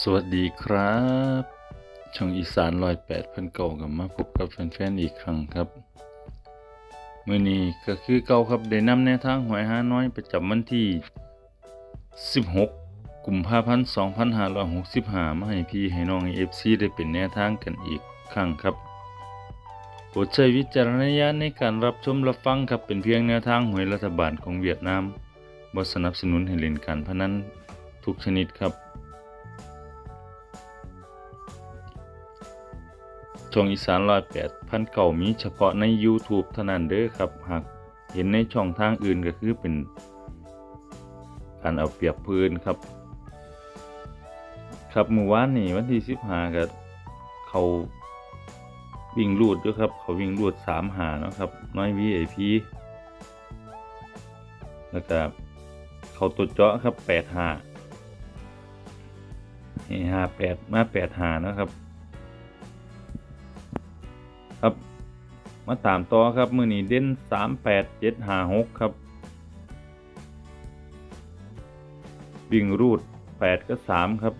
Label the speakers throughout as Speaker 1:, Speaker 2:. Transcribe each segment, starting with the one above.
Speaker 1: สวัสดีครับ ช่องอีสานรอยแปดเพิ่นเก่ากับมาพบกับแฟนๆอีกครั้งครับมื้อนี้ก็คือเก่าครับได้นำแนวทางหวยหาน้อยประจำวันที่ 16 กุมภาพันธ์ 2565 มาให้พี่ให้น้อง FC ได้เป็นแนวทางกันอีกครั้งครับโปรดใช้วิจารณญาณในการรับชมรับฟังครับเป็นเพียงแนวทางหวยรัฐบาลของเวียดนามบ่สนับสนุนให้เล่นการพนันทุกชนิดครับ ช่องอีสานร้อยแปดพันเก่ามีเฉพาะใน YouTube เท่านั้นเด้อครับ หากเห็นในช่องทางอื่นก็คือเป็นการเอาเปรียบพื้นครับ ครับเมื่อวานนี่วันที่สิบหาก็เขาวิ่งรูดด้วยครับ เขาวิ่งรูดสามหาเนาะครับน้อย VIP แล้วก็เขาตัวเจาะครับแปดหานี่ห้าแปดมาแปดหาเนาะครับ มาตามต่อครับ มือนี้เด่นสามแปดเจ็ดห้าหกครับ วิ่งรูดแปดก็สามครับ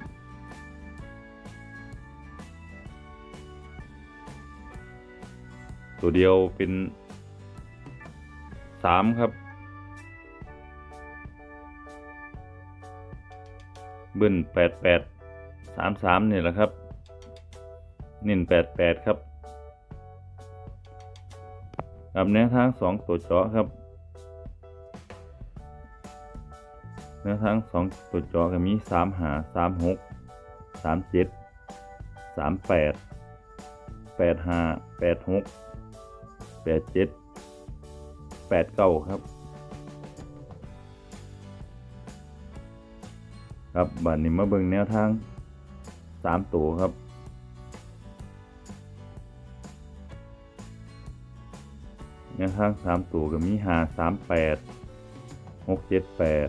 Speaker 1: ตัวเดียวเป็นสามครับ เบิ้ลแปดแปดสามสามนี่แหละครับเน้นแปดแปดครับ กับแนวทางสองตัวเจาะครับแนวทางสองตัวเจาะก็มีสามหาสามหกสามเจ็ดสามแปดแปดห้าแปดหกแปดเจ็ดแปดเก้าครับ ครับบัดนี้มาเบิ่งแนวทางสามตัวครับ แนวทางสามตัวก็มีหาสามแปดหกเจ็ดแปด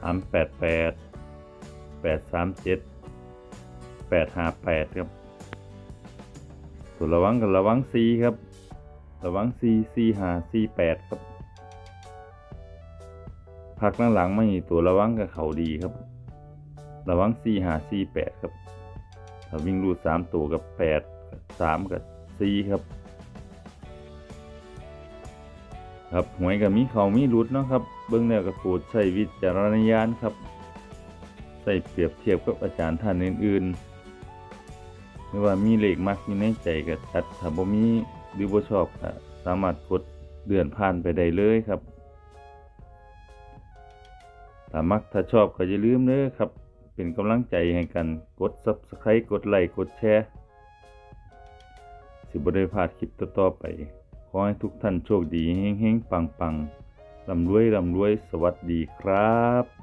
Speaker 1: สามแปดแปดแปดสามเจ็ดแปดห้าแปดครับตัวระวังกับระวังซีครับ ระวังซีซีหาซีแปดครับพักหลังๆไม่มีตัวระวังกับเขาดีครับ ระวังซีหาซีแปดครับถ้าวิ่งรูดสามตัวกับแปดสามกับซีครับ ครับหวยกับมีเขามีรุดเนาะครับ เบื้องแล้วก็โปรดใช้วิจารณญาณครับใส่เปรียบเทียบกับอาจารย์ท่านอื่นๆไม่ว่ามีเลขมักอยู่ในใจก็ตัดถ้าบ่มีหรือบ่ชอบก็สามารถกดเลื่อนผ่านไปได้เลยครับถ้ามักถ้าชอบก็อย่าลืมเด้อครับ เป็นกำลังใจให้กันกด Subscribe กดไลค์กดแชร์สิบ่ได้พลาดคลิปต่อๆไป ขอให้ทุกท่านโชคดีเฮงๆปังๆร่ำรวยร่ำรวยสวัสดีครับ